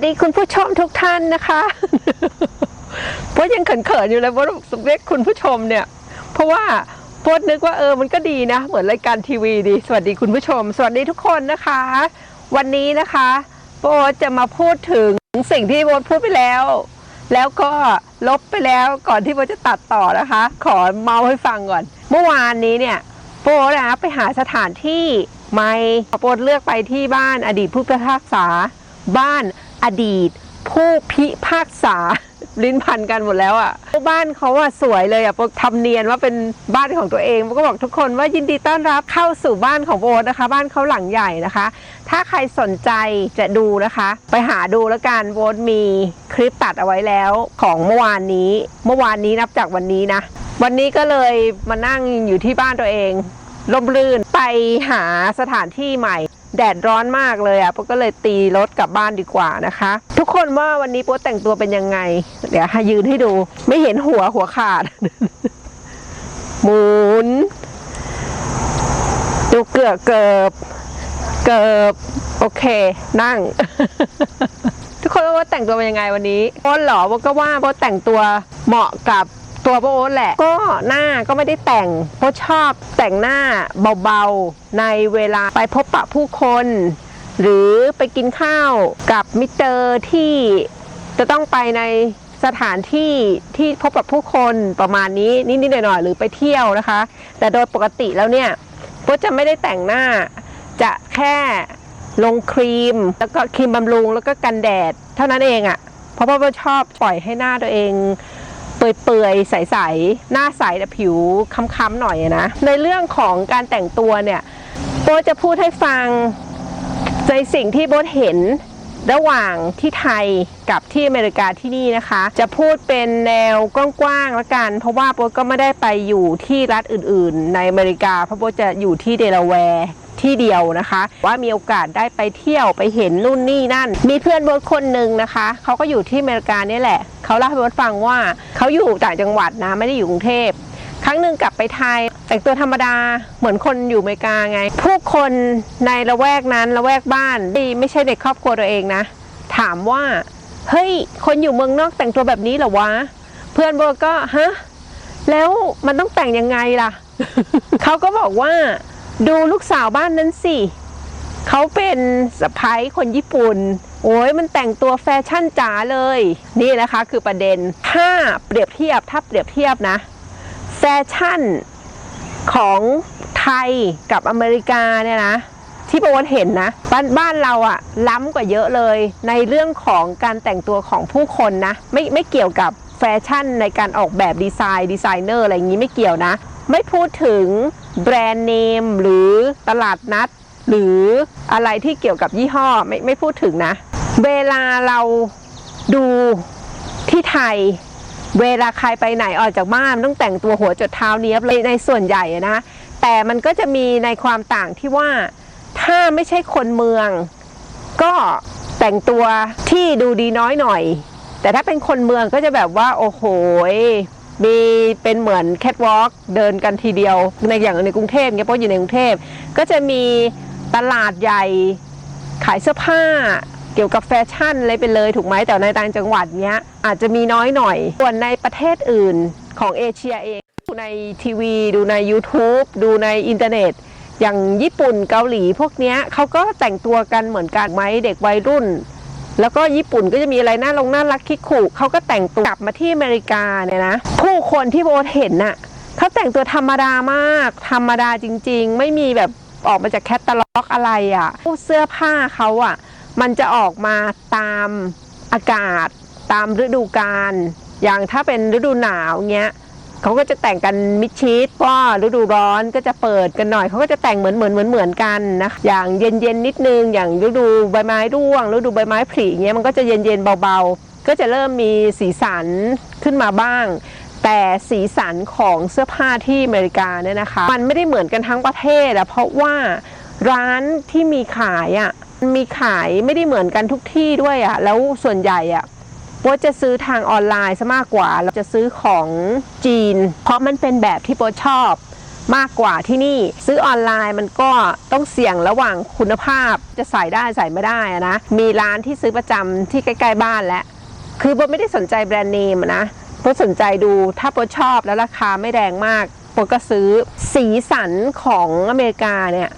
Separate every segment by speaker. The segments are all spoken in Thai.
Speaker 1: สดีคุณผู้ชมทุกท่านนะคะโพสยังเขินๆอยู่เลยโพสสเรียกคุณผู้ชมเนี่ย เพราะว่าโพสนึกว่าเออมันก็ดีนะ เหมือนรายการทีวีดี สวัสดีคุณผู้ชม สวัสดีทุกคนนะคะ วันนี้นะคะโพสจะมาพูดถึงสิ่งที่โพสพูดไปแล้ว แล้วก็ลบไปแล้วก่อนที่โพสจะตัดต่อนะคะ ขอเมาให้ฟังก่อน เมื่อวานนี้เนี่ยโปรนะไปหาสถานที่ไม่โปรเลือกไปที่บ้านอดีตผู้พิพากษาบ้าน อดีต ผู้พิพากษา ลิ้นพันกันหมดแล้วอะ่ะบ้านเขาอะสวยเลยอะ่ะโปรทำเนียนว่าเป็นบ้านของตัวเองโปรก็บอกทุกคนว่ายินดีต้อนรับเข้าสู่บ้านของโบนะคะ บ้านเขาหลังใหญ่นะคะ ถ้าใครสนใจจะดูนะคะ ไปหาดูแล้วกันโบมีคลิปตัดเอาไว้แล้วของเมื่อวานนี้ เมื่อวานนี้นับจากวันนี้นะ วันนี้ก็เลยมานั่งอยู่ที่บ้านตัวเองร่มรื่นไปหาสถานที่ใหม่ แดดร้อนมากเลยอะโป๊ก็เลยตีรถกลับบ้านดีกว่านะคะ ทุกคนว่าวันนี้โป๊แต่งตัวเป็นยังไง เดี๋ยวให้ยืนให้ดู ไม่เห็นหัวหัวขาด หมุน ดูเกือบเกิบเกิบโอเค นั่ง ทุกคนว่าแต่งตัวเป็นยังไงวันนี้โบ๊หรอโบ๊ก็ว่าโบ๊แต่งตัวเหมาะกับ ตัวโบ๊ทแหละ ก็หน้าก็ไม่ได้แต่งโบ๊ทชอบแต่งหน้าเบาๆ ในเวลาไปพบปะผู้คน หรือไปกินข้าวกับมิสเตอร์ที่จะต้องไปในสถานที่ที่พบกับผู้คนประมาณนี้นิดๆหน่อยๆหรือไปเที่ยวนะคะ แต่โดยปกติแล้วเนี่ยโบจะไม่ได้แต่งหน้าจะแค่ลงครีม แล้วก็ครีมบำรุงแล้วก็กันแดด เท่านั้นเองอะ่ะเพราะว่าชอบปล่อยให้หน้าตัวเอง เปื่อยๆ ใสๆ หน้าใสแต่ผิวค้ำๆหน่อยนะ ในเรื่องของการแต่งตัวเนี่ยโบจะพูดให้ฟังในสิ่งที่โบเห็นระหว่างที่ไทยกับที่อเมริกาที่นี่นะคะ จะพูดเป็นแนวกว้างๆล้วกัน เพราะว่าโบก็ไม่ได้ไปอยู่ที่รัฐอื่นๆ ในอเมริกา เพราะโบจะอยู่ที่เดลาแวร์ที่เดียวนะคะ ว่ามีโอกาสได้ไปเที่ยวไปเห็นนู่นนี่นั่น มีเพื่อนโบคนหนึ่งนะคะเขาก็อยู่ที่อเมริกาเนี่ยแหละ เขาเล่าให้โบทฟังว่าเขาอยู่ต่างจังหวัดนะไม่ได้อยู่กรุงเทพครั้งหนึ่งกลับไปไทยแต่งตัวธรรมดาเหมือนคนอยู่อเมริกาไง ผู้คนในละแวกนั้นละแวกบ้านที่ไม่ใช่ในครอบครัวตัวเองนะ ถามว่าเฮ้ยคนอยู่เมืองนอกแต่งตัวแบบนี้เหรอวะ เพื่อนโบก็ฮะแล้วมันต้องแต่งยังไงล่ะ เขาก็บอกว่าดูลูกสาวบ้านนั้นสิเขาเป็นสะพ้ายคนญี่ปุ่น โอ้ยมันแต่งตัวแฟชั่นจ๋าเลย นี่นะคะคือประเด็นถ้าเปรียบเทียบถ้าเปรียบเทียบนะ แฟชั่นของไทยกับอเมริกาเนี่ยนะที่โบนเห็นนะบ้านบ้านเราอะล้ำกว่าเยอะเลย ในเรื่องของการแต่งตัวของผู้คนนะ ไม่ไม่เกี่ยวกับแฟชั่นในการออกแบบดีไซน์ดีไซเนอร์อะไรอย่างนี้ไม่เกี่ยวนะ ไม่พูดถึงแบรนด์เนมหรือตลาดนัด หรืออะไรที่เกี่ยวกับยี่ห้อไม่ไม่พูดถึงนะ เวลาเราดูที่ไทย เวลาใครไปไหนออกจากบ้านต้องแต่งตัวหัวจดเท้าเนี้ยบเลยในส่วนใหญ่อะนะ แต่มันก็จะมีในความต่างที่ว่าถ้าไม่ใช่คนเมือง ก็แต่งตัวที่ดูดีน้อยหน่อย แต่ถ้าเป็นคนเมืองก็จะแบบว่าโอ้โหมีเป็นเหมือนแคทวอล์กเดินกันทีเดียว ในอย่างในกรุงเทพเนี่ยเพราะอยู่ในกรุงเทพก็จะมีตลาดใหญ่ขายเสื้อผ้า เกี่ยวกับแฟชั่นอะไรไปเลยถูกไหมแต่ในต่างจังหวัดเนี้ยอาจจะมีน้อยหน่อย ส่วนในประเทศอื่นของเอเชียเองดูในทีวี ดูใน YouTube ดูในอินเทอร์เน็ต อย่างญี่ปุ่นเกาหลีพวกเนี้ยเขาก็แต่งตัวกันเหมือนกันไหมเด็กวัยรุ่น แล้วก็ญี่ปุ่นก็จะมีอะไรน่าลงน่ารักคิกขู่เขาก็แต่งตัวกลับมาที่อเมริกาเนี่ยนะผู้คนที่โบเห็นน่ะเขาแต่งตัวธรรมดามาก ธรรมดาจริง ๆ ไม่มีแบบออกมาจากแคตตาล็อกอะไรอะ่ะเสื้อผ้าเขาอะ มันจะออกมาตามอากาศตามฤดูกาลอย่างถ้าเป็นฤดูหนาวเงี้ยเขาก็จะแต่งกันมิดชิดก็ฤดูร้อนก็จะเปิดกันหน่อยเขาก็จะแต่งเหมือนเหมือนเหมือนเหมือนกันนะอย่างเย็นเย็นๆนิดนึงอย่างฤดูใบไม้ร่วงฤดูใบไม้ผลิเงี้ยมันก็จะเย็นเย็นๆเบาๆ ก็จะเริ่มมีสีสันขึ้นมาบ้าง แต่สีสันของเสื้อผ้าที่อเมริกาเนี่ยนะคะ มันไม่ได้เหมือนกันทั้งประเทศอะเพราะว่าร้านที่มีขายอะ มีขายไม่ได้เหมือนกันทุกที่ด้วยอะแล้วส่วนใหญ่อะโบจะซื้อทางออนไลน์ซะมากกว่าเราจะซื้อของจีน เพราะมันเป็นแบบที่โบชอบมากกว่าที่นี่ซื้อออนไลน์มันก็ต้องเสี่ยงระหว่างคุณภาพจะใส่ได้ใส่ไม่ได้นะมีร้านที่ซื้อประจำที่ใกล้ๆบ้านแล้วคือโบไม่ได้สนใจแบรนด์เนมนะโบสนใจดูถ้าโบชอบแล้วราคาไม่แรงมากโบก็ซื้อสีสันของอเมริกาเนี่ย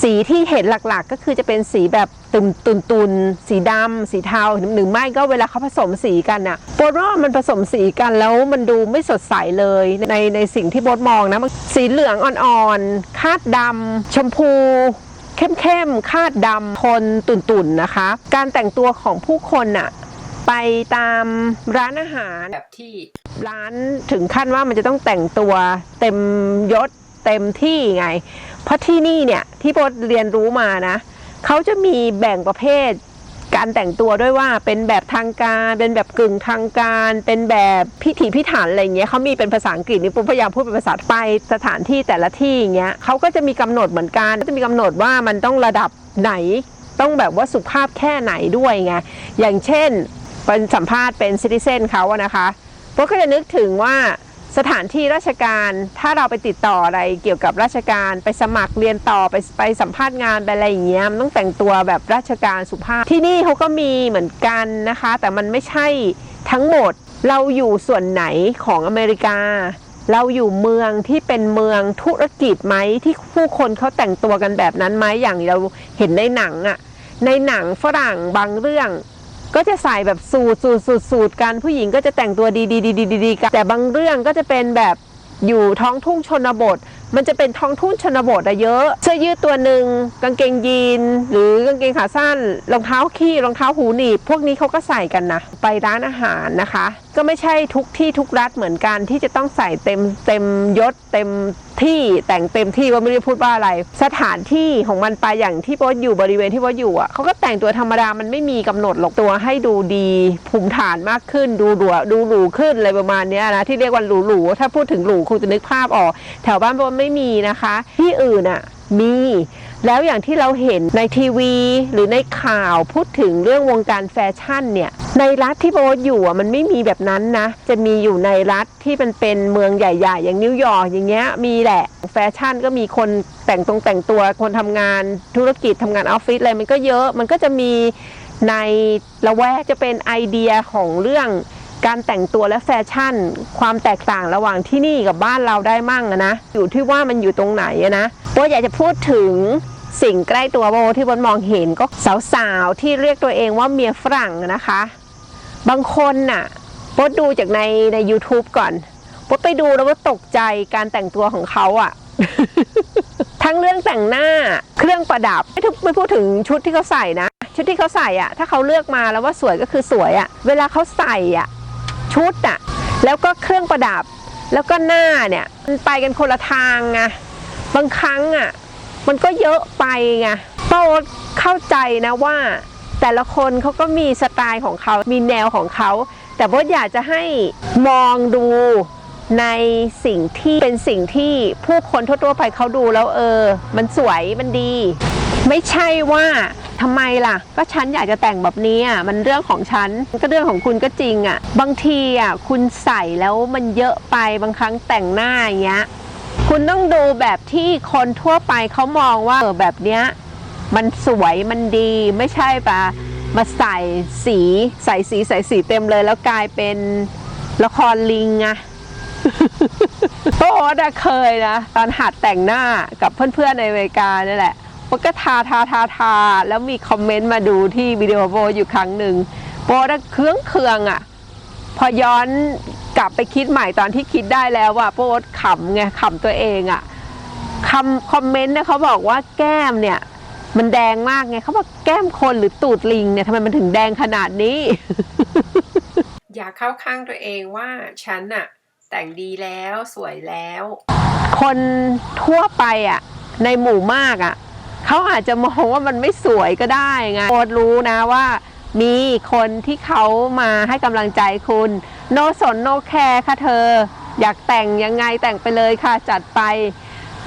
Speaker 1: สีที่เห็นหลักๆ ก็คือจะเป็นสีแบบตุนตุนตุนๆสีดำสีเทาหรือไม่ก็เวลาเขาผสมสีกันอะโบทว่ามันผสมสีกันแล้วมันดูไม่สดใสเลยในในสิ่งที่โบทมองนะมันสีเหลืองอ่อนๆคาดดำชมพูเข้มๆคาดดำทนตุ่นๆนะคะ การแต่งตัวของผู้คนน่ะไปตามร้านอาหารแบบที่ร้านถึงขั้นว่ามันจะต้องแต่งตัวเต็มยศ เต็มที่ไง เพราะที่นี่เนี่ยที่โบทเรียนรู้มานะเขาจะมีแบ่งประเภทการแต่งตัวด้วยว่าเป็นแบบทางการเป็นแบบกึ่งทางการ เป็นแบบพิถีพิถันอะไรเงี้ยเขามีเป็นภาษาอังกฤษนี่ปุ๊บพยายามพูดเป็นภาษาไปสถานที่แต่ละที่เงี้ยเขาก็จะมีกำหนดเหมือนกันก็จะมีกำหนดว่ามันต้องระดับไหน ต้องแบบว่าสุภาพแค่ไหนด้วยไงอย่างเช่นเป็นสัมภาษณ์เป็นซิติเซนเขาอะนะคะพวกก็จะนึกถึงว่า สถานที่ราชการถ้าเราไปติดต่ออะไรเกี่ยวกับราชการไปสมัครเรียนต่อไปไปสัมภาษณ์งานไปอะไรอย่างเงี้ยมันต้องแต่งตัวแบบราชการสุภาพ ที่นี่เขาก็มีเหมือนกันนะคะ แต่มันไม่ใช่ทั้งหมดเราอยู่ส่วนไหนของอเมริกา เราอยู่เมืองที่เป็นเมืองธุรกิจไหมที่ผู้คนเขาแต่งตัวกันแบบนั้นไหมอย่างเราเห็นในหนังอะในหนังฝรั่งบางเรื่อง ก็จะใส่แบบสูตรสูตรสูทสูทกันผู้หญิงก็จะแต่งตัวดีดีดีดีดีกันแต่บางเรื่องก็จะเป็นแบบอยู่ท้องทุ่งชนบท มันจะเป็นท้องทุ่งชนบทอะเยอะ เสื้อยืดตัวหนึ่งกางเกงยีน หรือกางเกงขาสั้นรองเท้าขี้รองเท้าหูหนีบพวกนี้เขาก็ใส่กันนะ ไปร้านอาหารนะคะก็ไม่ใช่ทุกที่ทุกรัฐเหมือนกันที่จะต้องใส่เต็มเต็มยศเต็มที่แต่งเต็มที่ว่าไม่ได้พูดว่าอะไร สถานที่ของมันไปอย่างที่โบทอยู่บริเวณที่โบทอยู่อะเขาก็แต่งตัวธรรมดามันไม่มีกำหนดหรอกตัวให้ดูดีภูมิฐานมากขึ้น ดูหรูดูหรูขึ้นอะไรประมาณนี้นะที่เรียกว่าหรูหรูถ้าพูดถึงหรูคงจะนึกภาพออก แถวบ้านโบทไม่มีนะคะ ที่อื่นอะมี แล้วอย่างที่เราเห็นในทีวี หรือในข่าวพูดถึงเรื่องวงการแฟชั่นเนี่ยในรัฐที่โบทอยู่อะมันไม่มีแบบนั้นนะ จะมีอยู่ในรัฐที่มันเป็นเมืองใหญ่ ๆ อย่างนิวยอร์กอย่างเงี้ยมีแหละแฟชั่นก็มีคนแต่งตรงแต่งตัวคนทำงานธุรกิจทำงานออฟฟิศอะไรมันก็เยอะมันก็จะมีในละแวกจะเป็นไอเดียของเรื่องการแต่งตัวและแฟชั่น ความแตกต่างระหว่างที่นี่กับบ้านเราได้มั่งนะอยู่ที่ว่ามันอยู่ตรงไหนนะ โบอยากจะพูดถึงสิ่งใกล้ตัวโบที่โบนมองเห็นก็สาวๆที่เรียกตัวเองว่าเมียฝรั่งนะคะ บางคนน่ะโบดูจากในใน YouTube ก่อนโบไปดูแล้วก็ตกใจการแต่งตัวของเขาอะทั้งเรื่องแต่งหน้าเครื่องประดับไม่ทุกไม่พูดถึงชุดที่เขาใส่นะ ชุดที่เขาใส่อะถ้าเขาเลือกมาแล้วว่าสวยก็คือสวยอะเวลาเขาใส่อะชุดอะแล้วก็เครื่องประดับ แล้วก็หน้าเนี่ยมันไปกันคนละทางไง บางครั้งอะมันก็เยอะไปไงโต้เข้าใจนะว่า แต่ละคนเขาก็มีสไตล์ของเขามีแนวของเขา แต่โบทอยากจะให้มองดูในสิ่งที่เป็นสิ่งที่ผู้คนทั่วๆไปเขาดูแล้วเออ มันสวยมันดี ไม่ใช่ว่าทำไมล่ะ ก็ฉันอยากจะแต่งแบบนี้อะมันเรื่องของฉันก็เรื่องของคุณก็จริงอะ บางทีอะคุณใส่แล้วมันเยอะไปบางครั้งแต่งหน้าอย่างเงี้ย คุณต้องดูแบบที่คนทั่วไปเขามองว่าเออแบบเนี้ยมันสวยมันดีไม่ใช่ปะมาใส่สีใส่สีใส่สีเต็มเลย แล้วกลายเป็นละครลิงอะโอ้ดเคยนะ ตอนหัดแต่งหน้ากับเพื่อนๆในอเมริกานี่แหละมันก็ทาทาทาทาแล้วมีคอมเมนต์มาดูที่วิดีโอโบอยู่ครั้งหนึ่งโบดเครื่องเคืองอะพอย้อน ลับไปคิดใหม่ตอนที่คิดได้แล้วว่าโบดขำไงขำตัวเองอะคำคอมเมนต์เนี่ยเขาบอกว่าแก้มเนี่ย มันแดงมากไงเขาบอกแก้มคนหรือตูดลิงเนี่ยทำไมมันถึงแดงขนาดนี้
Speaker 2: อย่าเข้าข้างตัวเองว่าฉันน่ะแต่งดีแล้วสวยแล้ว
Speaker 1: คนทั่วไปอะในหมู่มากอะเขาอาจจะมองว่ามันไม่สวยก็ได้ไงโคตรู้นะว่ามีคนที่เขามาให้กำลังใจคุณ โนสนโนแคร์ค่ะเธอ อยากแต่งยังไงแต่งไปเลยค่ะจัดไป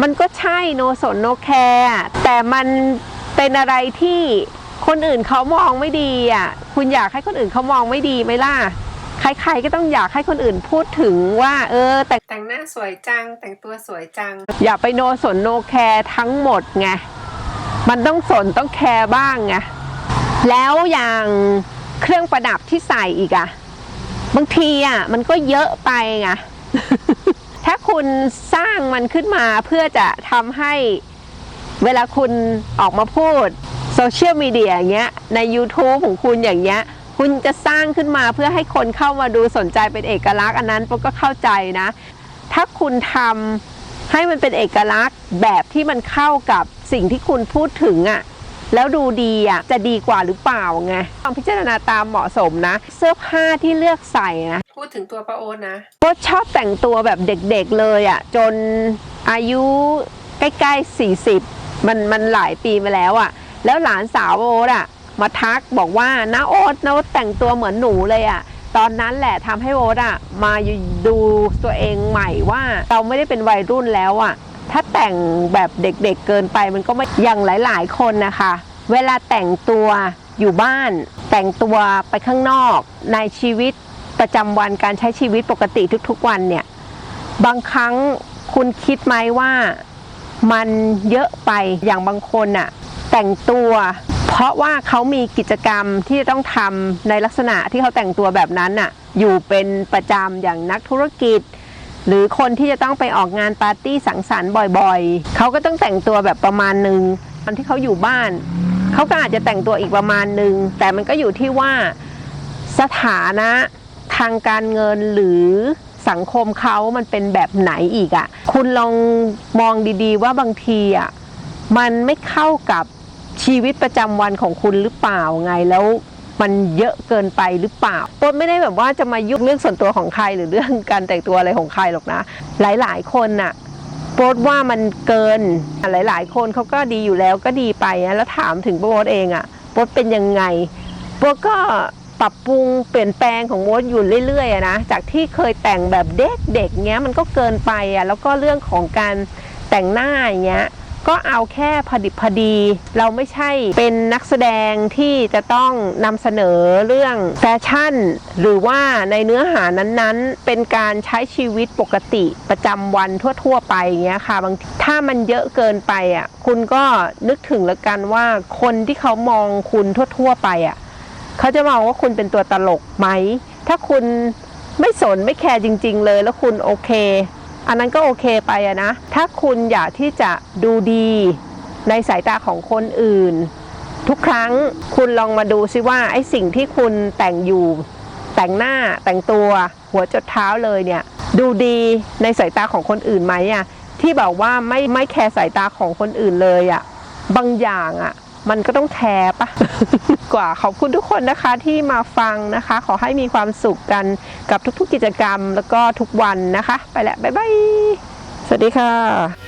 Speaker 1: มันก็ใช่โนสนโนแคร์แต่มันเป็นอะไรที่คนอื่นเขามองไม่ดีอะคุณอยากให้คนอื่นเขามองไม่ดีไหมล่ะใครๆก็ต้องอยากให้คนอื่นพูดถึงว่า เออ แต่
Speaker 2: แต่งหน้าสวยจัง แต่งตัวสวยจัง
Speaker 1: อย่าไปโนสนโนแคร์ทั้งหมดไงมันต้องสนต้องแคร์บ้างไงแล้วอย่างเครื่องประดับที่ใส่อีกอะ บางทีอะมันก็เยอะไปไงถ้าคุณสร้างมันขึ้นมาเพื่อจะทำให้เวลาคุณออกมาพูดโซเชียลมีเดียอย่างเงี้ยใน YouTube ของคุณอย่างเงี้ย คุณจะสร้างขึ้นมาเพื่อให้คนเข้ามาดูสนใจเป็นเอกลักษณ์อันนั้นปุ๊กก็เข้าใจนะ ถ้าคุณทำให้มันเป็นเอกลักษณ์แบบที่มันเข้ากับสิ่งที่คุณพูดถึงอะ่ะ แล้วดูดีอะ่ะจะดีกว่าหรือเปล่าไงต้องพิจารณาตามเหมาะสมนะ เสื้อผ้าที่เลือกใส่นะ
Speaker 2: พูดถึงตัวป้าโอ๊ตนะ
Speaker 1: ก็ชอบแต่งตัวแบบเด็กๆเลยอะ่ะ จนอายุใกล้ๆ 40 มันมันหลายปีมาแล้วอะ่ะ แล้วหลานสาวโอ๊ตอะ มาทักบอกว่าน้าโอ๊ตน้าโอ๊ตแต่งตัวเหมือนหนูเลยอะ่ะตอนนั้นแหละทำให้โอ๊ตอะมาดูตัวเองใหม่ว่าเราไม่ได้เป็นวัยรุ่นแล้วอะ ถ้าแต่งแบบเด็กๆเกินไปมันก็ไม่อย่างหลายๆคนนะคะ เวลาแต่งตัวอยู่บ้าน แต่งตัวไปข้างนอกในชีวิตประจำวันการใช้ชีวิตปกติทุกๆวันเนี่ยบางครั้งคุณคิดไหมว่ามันเยอะไปอย่างบางคนน่ะแต่งตัว เพราะว่าเขามีกิจกรรมที่จะต้องทำในลักษณะที่เขาแต่งตัวแบบนั้นน่ะอยู่เป็นประจำอย่างนักธุรกิจ หรือคนที่จะต้องไปออกงานปาร์ตี้สังสรรค์บ่อยๆ เขาก็ต้องแต่งตัวแบบประมาณหนึ่งตอนที่เขาอยู่บ้าน เขาก็อาจจะแต่งตัวอีกประมาณหนึ่งแต่มันก็อยู่ที่ว่าสถานะทางการเงินหรือสังคมเขามันเป็นแบบไหนอีกอะ่ะ คุณลองมองดีๆ ว่าบางทีอะ่ะมันไม่เข้ากับชีวิตประจำวันของคุณหรือเปล่าไงแล้ว มันเยอะเกินไปหรือเปล่าโป๊ไม่ได้แบบว่าจะมายุ่งเรื่องส่วนตัวของใครหรือเรื่องการแต่งตัวอะไรของใครหรอกนะ หลายๆ คนน่ะโป๊ว่ามันเกินหลาย ๆ คนเขาก็ดีอยู่แล้วก็ดีไปนะแล้วถามถึงโป๊เองอะ่ะโป๊เป็นยังไงโป๊ก็ปรับปรุงเปลี่ยนแปลงของโป๊อยู่เรื่อยๆนะจากที่เคยแต่งแบบเด็กๆเงี้ยมันก็เกินไปอะแล้วก็เรื่องของการแต่งหน้าอย่างเงี้ย ก็เอาแค่พอดิบพอดี เราไม่ใช่เป็นนักแสดงที่จะต้องนำเสนอเรื่องแฟชั่น หรือว่าในเนื้อหานั้นๆ เป็นการใช้ชีวิตปกติประจำวันทั่ว ๆ ไปอย่างเงี้ยค่ะบางทีถ้ามันเยอะเกินไปอะคุณก็นึกถึงแล้วกันว่าคนที่เขามองคุณทั่ว ๆ ไปอะเขาจะมองว่าคุณเป็นตัวตลกไหม ถ้าคุณไม่สนไม่แคร์จริง ๆ เลยแล้วคุณโอเค อันนั้นก็โอเคไปอะนะ ถ้าคุณอยากที่จะดูดีในสายตาของคนอื่น ทุกครั้งคุณลองมาดูซิว่าไอ้สิ่งที่คุณแต่งอยู่ แต่งหน้าแต่งตัวหัวจดเท้าเลยเนี่ย ดูดีในสายตาของคนอื่นไหมอะที่บอกว่าไม่ไม่แคร์สายตาของคนอื่นเลยอะบางอย่างอะ มันก็ต้องแท้ปะ กว่าขอบคุณทุกคนนะคะที่มาฟังนะคะ ขอให้มีความสุขกันกับทุกๆกิจกรรมแล้วก็ทุกวันนะคะ ไปแล้วบ๊ายบาย สวัสดีค่ะ